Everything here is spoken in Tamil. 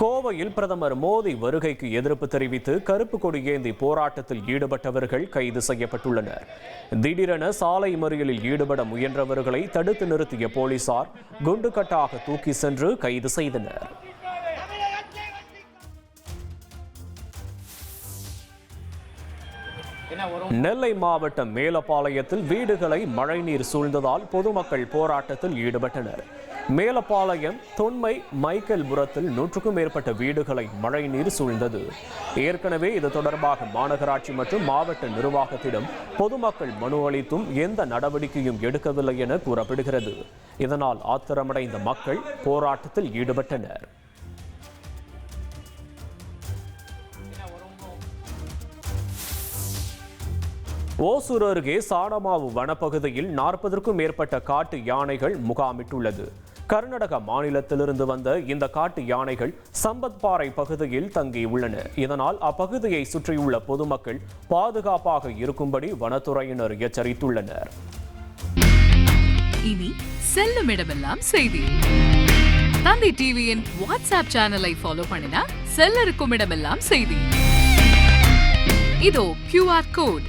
கோவையில் பிரதமர் மோடி வருகைக்கு எதிர்ப்பு தெரிவித்து கருப்பு கொடி ஏந்தி போராட்டத்தில் ஈடுபட்டவர்கள் கைது செய்யப்பட்டுள்ளனர். திடீரென சாலை மறியலில் ஈடுபட முயன்றவர்களை தடுத்து நிறுத்திய போலீசார் குண்டுகட்டாக தூக்கி சென்று கைது செய்தனர். நெல்லை மாவட்டம் மேலப்பாளையத்தில் வீடுகளை மழைநீர் சூழ்ந்ததால் பொதுமக்கள் போராட்டத்தில் ஈடுபட்டனர். மேலப்பாளையம் தொன்மை மைக்கேல்புரத்தில் நூற்றுக்கும் மேற்பட்ட வீடுகளை மழைநீர் சூழ்ந்தது. ஏற்கனவே இது தொடர்பாக மாநகராட்சி மற்றும் மாவட்ட நிர்வாகத்திடம் பொதுமக்கள் மனு அளித்தும் எந்த நடவடிக்கையும் எடுக்கவில்லை என கூறப்படுகிறது. இதனால் ஆத்திரமடைந்த மக்கள் போராட்டத்தில் ஈடுபட்டனர். ஓசூர் அருகே சாடமாவு வனப்பகுதியில் நாற்பதற்கும் மேற்பட்ட காட்டு யானைகள் முகாமிட்டுள்ளது. கர்நாடக மாநிலத்திலிருந்து வந்த இந்த காட்டு யானைகள் சம்பத்பாறை பகுதியில் தங்கியுள்ளன. இதனால் அப்பகுதியை சுற்றியுள்ள பொதுமக்கள் பாதுகாப்பாக இருக்கும்படி வனத்துறையினர் எச்சரித்துள்ளனர். இனி செல்லும் இடமெல்லாம் செய்தி. தந்தை டிவியின் வாட்ஸ்அப் சேனலை ஃபாலோ பண்ணினா செல்ல இருக்கும் இடமெல்லாம் செய்தி. இதோ கியூஆர் கோட்